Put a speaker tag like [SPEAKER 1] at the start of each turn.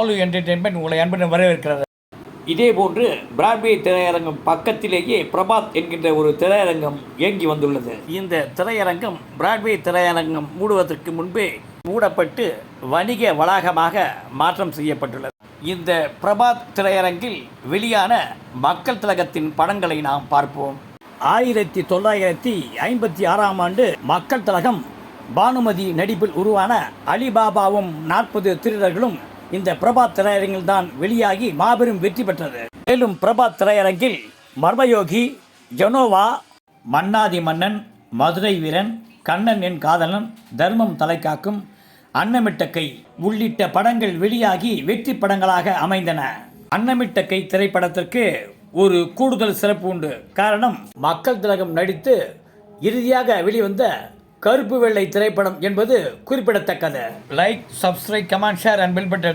[SPEAKER 1] Balu entertainment உங்களை அன்புடன் வரவேற்கிறது. இதேபோன்று பிராட்வே திரையரங்கம் பக்கத்திலேயே பிரபாத் என்கின்ற ஒரு திரையரங்கம் இயங்கி வந்துள்ளது. இந்த திரையரங்கம் பிராட்வே திரையரங்கம் மூடுவதற்கு முன்பே மூடப்பட்டு வணிக வளாகமாக மாற்றம் செய்யப்பட்டுள்ளது. இந்த பிரபாத் திரையரங்கில் வெளியான மக்கள் திலகத்தின் படங்களை நாம் பார்ப்போம். ஆயிரத்தி தொள்ளாயிரத்தி ஐம்பத்தி ஆறாம் ஆண்டு மக்கள் திலகம் பானுமதி நடிப்பில் உருவான அலிபாபாவும் நாற்பது திருடர்களும் இந்த பிரபாத் திரையரங்கில் தான் வெளியாகி மாபெரும் வெற்றி பெற்றது. மேலும் பிரபாத் திரையரங்கில் மர்மயோகி ஜனோவா மன்னாதி மன்னன் மதுரை வீரன் கண்ணன் என் காதலன் தர்மம் தலைக்காக்கும் அன்னமிட்ட கை உள்ளிட்ட படங்கள் வெளியாகி வெற்றி படங்களாக அமைந்தன. அன்னமிட்ட கை திரைப்படத்திற்கு ஒரு கூடுதல் சிறப்பு உண்டு. காரணம் மக்கள் திலகம் நடித்து இறுதியாக வெளிவந்த கருப்பு வெள்ளை திரைப்படம் என்பது குறிப்பிடத்தக்கது. Like subscribe comment share and bell button